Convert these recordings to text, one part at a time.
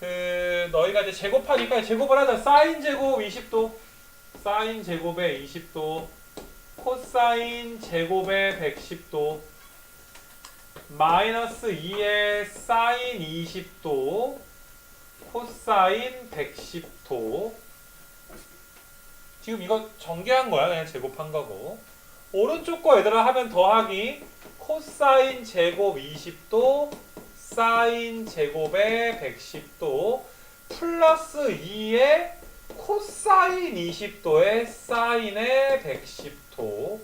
그 너희가 이제 제곱하니까 제곱을 하자. 사인 제곱 20도. 사인 제곱에 20도. 코사인 제곱에 110도. 마이너스 2에 사인 20도. 코사인 110도. 지금 이거 전개한 거야. 그냥 제곱한 거고. 오른쪽 거 얘들아 하면 더하기 코사인 제곱 20도 사인 제곱에 110도 플러스 2에 코사인 20도에 사인에 110도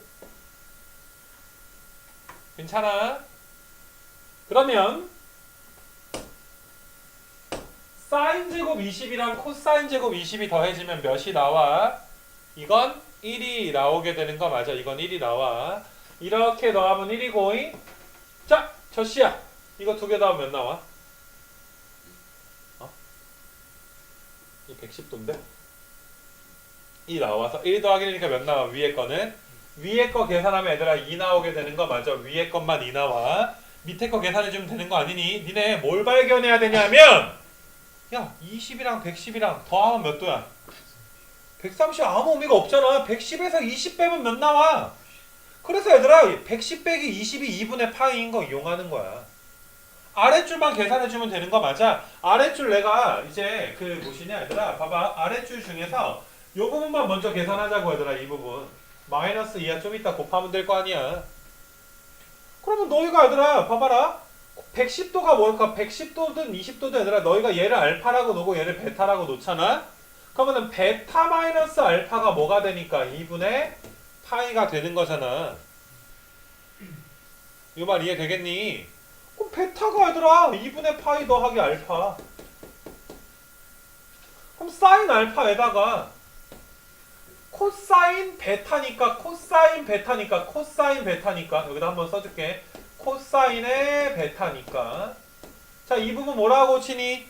괜찮아? 그러면 사인 제곱 20이랑 코사인 제곱 20이 더해지면 몇이 나와? 이건 1이 나오게 되는 거 맞아. 이건 1이 나와. 이렇게 더하면 1이고 자, 저씨야. 이거 두개 더하면 몇 나와? 어? 이 110도인데? 2 나와서 1 더하기 1이니까 몇 나와? 위에 거는? 위에 거 계산하면 얘들아 2 나오게 되는 거 맞아. 위에 것만 2 나와. 밑에 거 계산해주면 되는 거 아니니? 니네 뭘 발견해야 되냐면 야 20이랑 110이랑 더하면 몇 도야? 130 아무 의미가 없잖아. 110에서 20 빼면 몇 나와? 그래서 얘들아 110 빼기 20이 2분의 파이인 거 이용하는 거야. 아랫줄만 계산해주면 되는 거 맞아? 아랫줄 내가 이제 그 뭐시냐 얘들아? 봐봐. 아랫줄 중에서 요 부분만 먼저 계산하자고 얘들아 이 부분. 마이너스 2야 좀 이따 곱하면 될 거 아니야. 그러면 너희가 얘들아 봐봐라. 110도가 뭘까? 110도든 20도든 얘들아 너희가 얘를 알파라고 놓고 얘를 베타라고 놓잖아? 그러면은 베타 마이너스 알파가 뭐가 되니까? 2분의 파이가 되는 거잖아. 이 말 이해 되겠니? 베타가 얘들아 2분의 파이 더하기 알파 그럼 사인 알파에다가 코사인 베타니까 코사인 베타니까 코사인 베타니까 여기다 한번 써줄게 코사인의 베타니까 자 이 부분 뭐라고 치니?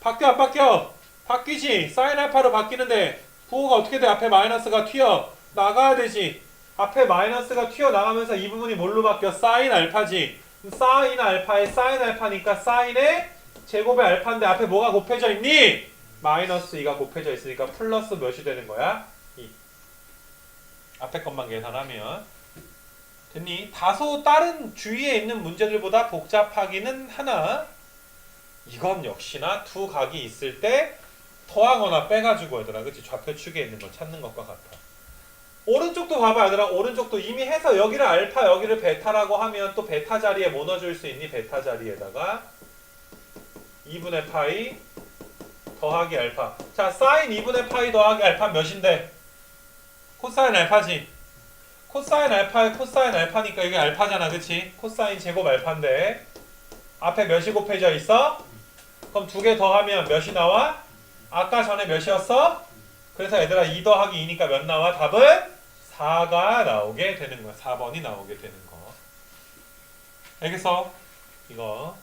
바뀌어 안 바뀌어? 바뀌지 사인 알파로 바뀌는데 부호가 어떻게 돼? 앞에 마이너스가 튀어 나가야 되지 앞에 마이너스가 튀어나가면서 이 부분이 뭘로 바뀌어? 사인 알파지 사인 알파에 사인 알파니까 사인의 제곱의 알파인데 앞에 뭐가 곱해져 있니? 마이너스 2가 곱해져 있으니까 플러스 몇이 되는 거야? 2 앞에 것만 계산하면 됐니? 다소 다른 주위에 있는 문제들보다 복잡하기는 하나 이건 역시나 두 각이 있을 때 더하거나 빼가지고 얘들아 그치 좌표축에 있는 거 찾는 것과 같아 오른쪽도 봐봐 얘들아 오른쪽도 이미 해서 여기를 알파 여기를 베타라고 하면 또 베타 자리에 뭐 넣어줄 수 있니 베타 자리에다가 2분의 파이 더하기 알파 자 사인 2분의 파이 더하기 알파 몇인데 코사인 알파지 코사인 알파에 코사인 알파니까 이게 알파잖아 그치 코사인 제곱 알파인데 앞에 몇이 곱해져 있어? 그럼 두 개 더하면 몇이 나와? 아까 전에 몇이었어? 그래서 얘들아 2 더하기 2니까 몇 나와? 답은 4가 나오게 되는 거야. 4번이 나오게 되는 거. 알겠어? 이거